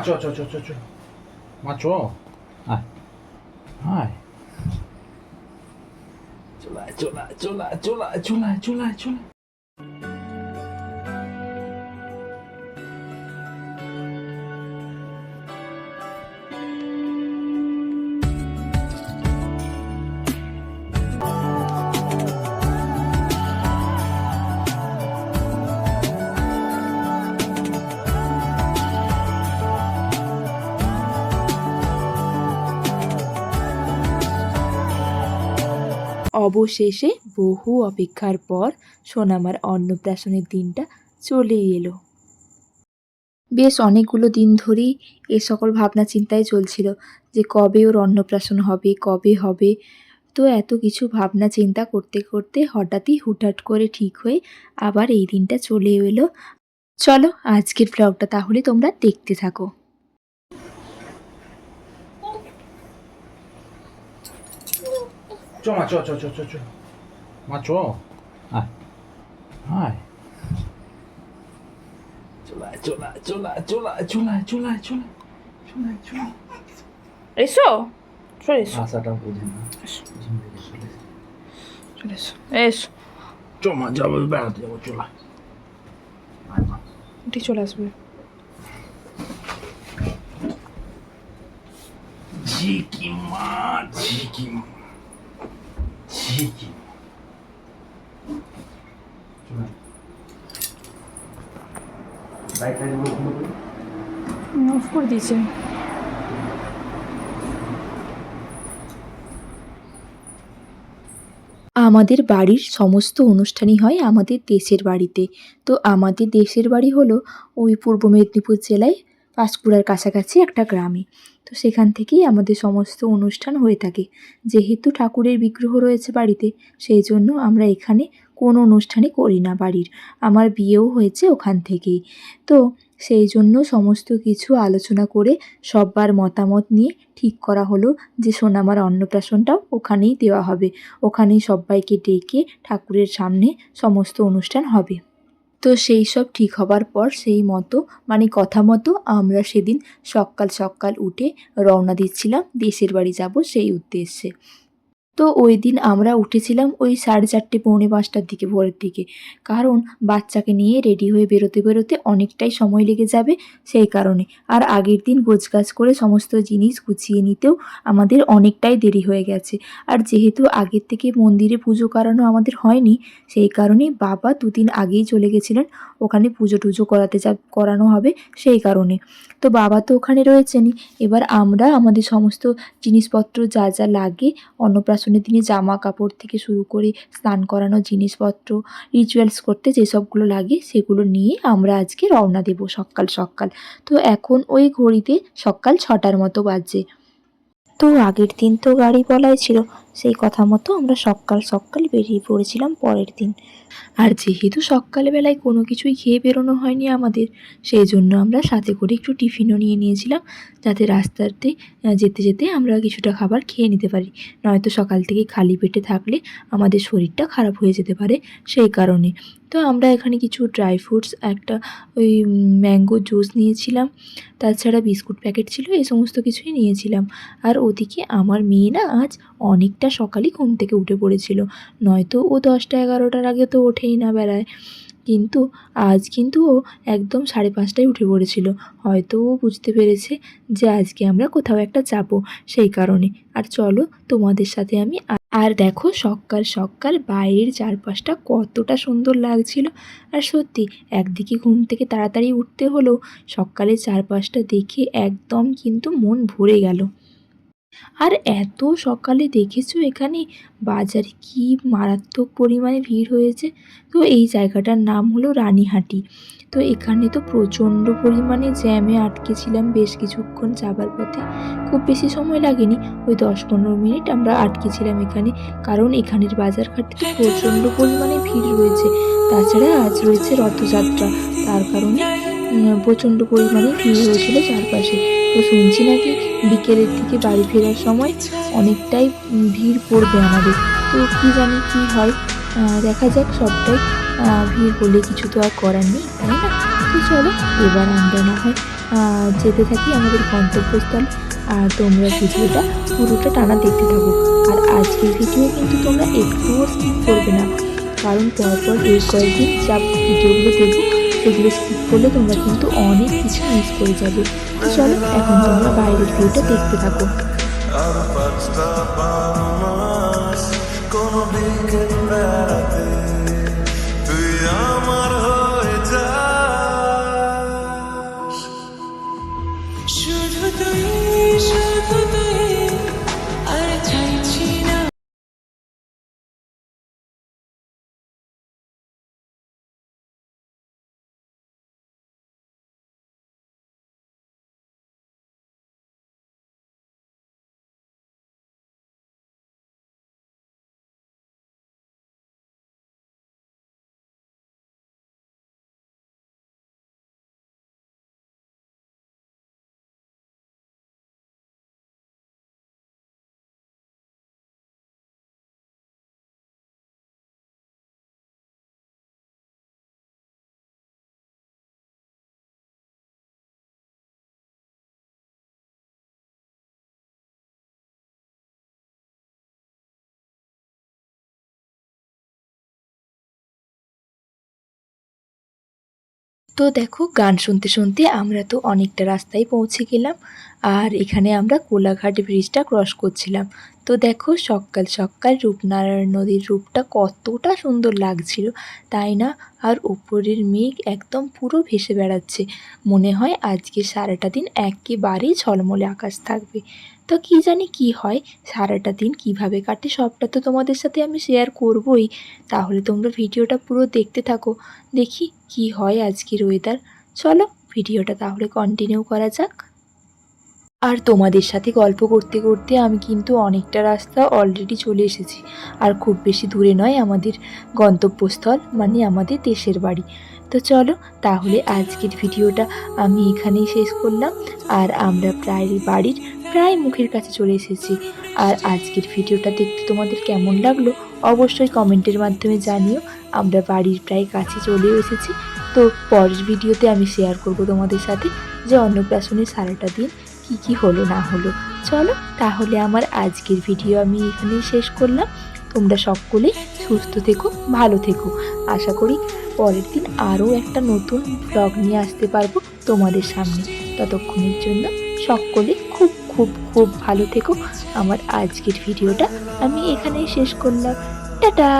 মা চো চো চো চো চো মা চো আয় আয় চলায় চলায় চলায় চলায় চলায় চলায় চলায় অবশেষে বহু অপেক্ষার পর সোনামার অন্নপ্রাশনের দিনটা চলে এলো। বেশ অনেকগুলো দিন ধরেই এ সকল ভাবনা চিন্তায় চলছিল যে কবে ওর অন্নপ্রাশন হবে, কবে হবে। তো এত কিছু ভাবনা চিন্তা করতে করতে হঠাৎই হুটহাট করে ঠিক হয়ে আবার এই দিনটা চলে এলো। চলো আজকের ব্লগটা তাহলে তোমরা দেখতে থাকো। চমা চ চ চ চ চ মা চ আয় আয় চলায় চলায় চলায় চলায় চলায় চলায় চলায় চলায় চলায় এসো চলে এসো ভাষাটা বুঝি না চলে এসো এসো চমা যাব বেড়াতে যাব চলায় এটি চলে আসবে Dick Mad. Dick Mad. করে দিয়েছে আমাদের বাড়ির সমস্ত অনুষ্ঠানই হয় আমাদের দেশের বাড়িতে। তো আমাদের দেশের বাড়ি হলো ওই পূর্ব মেদিনীপুর জেলায় পাঁশকুড়ার কাছাকাছি একটা গ্রামে। তো সেখান থেকেই আমাদের সমস্ত অনুষ্ঠান হয়ে থাকে। যেহেতু ঠাকুরের বিগ্রহ রয়েছে বাড়িতে, সেই জন্য আমরা এখানে কোনো অনুষ্ঠানই করি না বাড়ির। আমার বিয়েও হয়েছে ওখান থেকেই। তো সেই জন্য সমস্ত কিছু আলোচনা করে সব্বার মতামত নিয়ে ঠিক করা হলো যে সোনামার অন্নপ্রাশনটাও ওখানেই দেওয়া হবে। ওখানেই সব্বাইকে ডেকে ঠাকুরের সামনে সমস্ত অনুষ্ঠান হবে। তো সেই সব ঠিক হবার পর সেই মতো মানে কথা মতো আমরা সেদিন সকাল সকাল উঠে রওনা দিচ্ছিলাম দেশের বাড়ি যাব সেই উদ্দেশ্যে। তো ওই দিন আমরা উঠেছিলাম ওই সাড়ে চারটে, পৌনে পাঁচটার দিকে ভোরের দিকে। কারণ বাচ্চাকে নিয়ে রেডি হয়ে বেরোতে বেরোতে অনেকটাই সময় লেগে যাবে সেই কারণে। আর আগের দিন গোছগাছ করে সমস্ত জিনিস গুছিয়ে নিতেও আমাদের অনেকটাই দেরি হয়ে গেছে। আর যেহেতু আগের থেকে মন্দিরে পুজো করানো আমাদের হয়নি, সেই কারণে বাবা দুদিন আগেই চলে গেছিলেন। ওখানে পুজো টুজো করাতে যা, করানো হবে সেই কারণে। তো বাবা তো ওখানে রয়েছেনই। এবার আমরা আমাদের সমস্ত জিনিসপত্র যা যা লাগে অন্নপ্রাশনের দিনে জামা কাপড় থেকে শুরু করে স্নান করানো জিনিসপত্র রিচুয়ালস করতে যেসবগুলো লাগে সেগুলো নিয়ে আমরা আজকে রওনা দেব সকাল সকাল। তো এখন ওই ঘড়িতে সকাল ছটার মতো বাজে। তো আগের দিন তো গাড়ি বলাই ছিল সেই কথা মতো আমরা সকাল সকাল বেরিয়ে পড়েছিলাম পরের দিন। আর যেহেতু সকালবেলায় কোনো কিছুই খেয়ে বেরোনো হয়নি আমাদের, সেই জন্য আমরা সাথে করে একটু টিফিনও নিয়ে নিয়েছিলাম, যাতে রাস্তাতে যেতে যেতে আমরা কিছুটা খাবার খেয়ে নিতে পারি। নয়তো সকাল থেকে খালি পেটে থাকলে আমাদের শরীরটা খারাপ হয়ে যেতে পারে সেই কারণে। তো আমরা এখানে কিছু ড্রাই ফ্রুটস একটা ওই ম্যাঙ্গো জুস নিয়েছিলাম, তাছাড়া বিস্কুট প্যাকেট ছিল, এই সমস্ত কিছুই নিয়েছিলাম। আর ওদিকে আমার মেয়ে না আজ অনেকটা সকালই ঘুম থেকে উঠে পড়েছিল। নয়তো ও দশটা এগারোটার আগে তো ওঠেই না বেলায়। কিন্তু আজ কিন্তু ও একদম সাড়ে পাঁচটায় উঠে পড়েছিল। হয়তো ও বুঝতে পেরেছে যে আজকে আমরা কোথাও একটা যাব সেই কারণে। আর চলো তোমাদের সাথে আমি আর দেখো সকাল সকাল বাইরের চারপাশটা কতটা সুন্দর লাগছিল। আর সত্যি, একদিকে ঘুম থেকে তাড়াতাড়ি উঠতে হলেও সকালের চারপাশটা দেখে একদম কিন্তু মন ভরে গেল। আর এত সকালে দেখেছ এখানে? বাজারে কি মারাত্মক পরিমাণে ভিড় হয়েছে। তো এই জায়গাটার নাম হলো রানীহাটি। তো এখানে তো প্রচণ্ড পরিমাণে জ্যামে আটকেছিলাম বেশ কিছুক্ষণ যাবার পথে। খুব বেশি সময় লাগেনি, ওই দশ পনেরো মিনিট আমরা আটকেছিলাম এখানে। কারণ এখানের বাজারঘাটে তো প্রচণ্ড পরিমাণে ভিড় রয়েছে। তাছাড়া আজ রয়েছে রথযাত্রা। তার কারণে প্রচণ্ড পরিমাণে ভিড় হয়েছিল চারপাশে। তো শুনছি নাকি বিকেলের দিকে বাড়ি ফেরার সময় অনেকটাই ভিড় পড়বে আমাদের। তো কি জানি কি হয় দেখা যাক সবটাই ভিড় হলে কিছু তো আর করার নেই, তাই না? তো চলো, এবার আমরা না হয় যেতে থাকি আমাদের গন্তব্যস্থল। আর তোমরা ভিডিওটা পুরোটা টানা দেখতে থাকো। আর আজকের ভিডিও কিন্তু তোমরা একটুও স্কিপ করবে না। কারণ পরপর এই কয়েকদিন যা ভিডিওগুলো দেখব। সেগুলো স্কিপ করলে তোমরা কিন্তু অনেক কিছু মিস করে যাবে। চলো, এখন তোমরা বাইরের ভিউটা দেখতে থাকো। শুধু তুই তো দেখো, গান শুনতে শুনতে আমরা তো অনেকটা রাস্তায় পৌঁছে গেলাম আর এখানে আমরা কোলাঘাট ব্রিজটা ক্রস করছিলাম। তো দেখো, সকাল সকাল রূপনারায়ণ নদীর রূপটা কতটা সুন্দর লাগছিল, তাই না? আর উপরের মেঘ একদম পুরো ভেসে বেড়াচ্ছে। মনে হয় আজকে সারাটা দিন একেবারেই ঝলমলে আকাশ থাকবে। তো কি জানি কি হয়, সারাটা দিন কীভাবে কাটে সবটা তো তোমাদের সাথে আমি শেয়ার করবই। তাহলে তোমরা ভিডিওটা পুরো দেখতে থাকো, দেখি কি হয় আজকের ওয়েদার চলো ভিডিওটা তাহলে কন্টিনিউ করা যাক। আর তোমাদের সাথে গল্প করতে করতে আমি কিন্তু অনেকটা রাস্তা অলরেডি চলে এসেছি। আর খুব বেশি দূরে নয় আমাদের গন্তব্যস্থল মানে আমাদের দেশের বাড়ি। তো চলো তাহলে আজকের ভিডিওটা আমি এখানেই শেষ করলাম। আর আমরা প্রায় বাড়ির প্রায় মুখের কাছে চলে এসেছি। আর আজকের ভিডিওটা দেখতে তোমাদের কেমন লাগল অবশ্যই কমেন্টের মাধ্যমে জানিও। আমরা বাড়ির প্রায় কাছে চলেও এসেছি। তো পরের ভিডিওতে আমি শেয়ার করব তোমাদের সাথে যে অন্নপ্রাশনের সারাটা দিন কি কি হলো না হলো। চলো তাহলে আমার আজকের ভিডিও আমি এখানেই শেষ করলাম। তোমরা সকলে সুস্থ থেকো, ভালো থেকো। আশা করি পরের দিন আরও একটা নতুন ব্লগ নিয়ে আসতে পারব তোমাদের সামনে। ততক্ষণের জন্য সকলে খুব খুব ভালো থেকো। আমার আজকের ভিডিওটা আমি এখানেই শেষ করলাম। টাটা!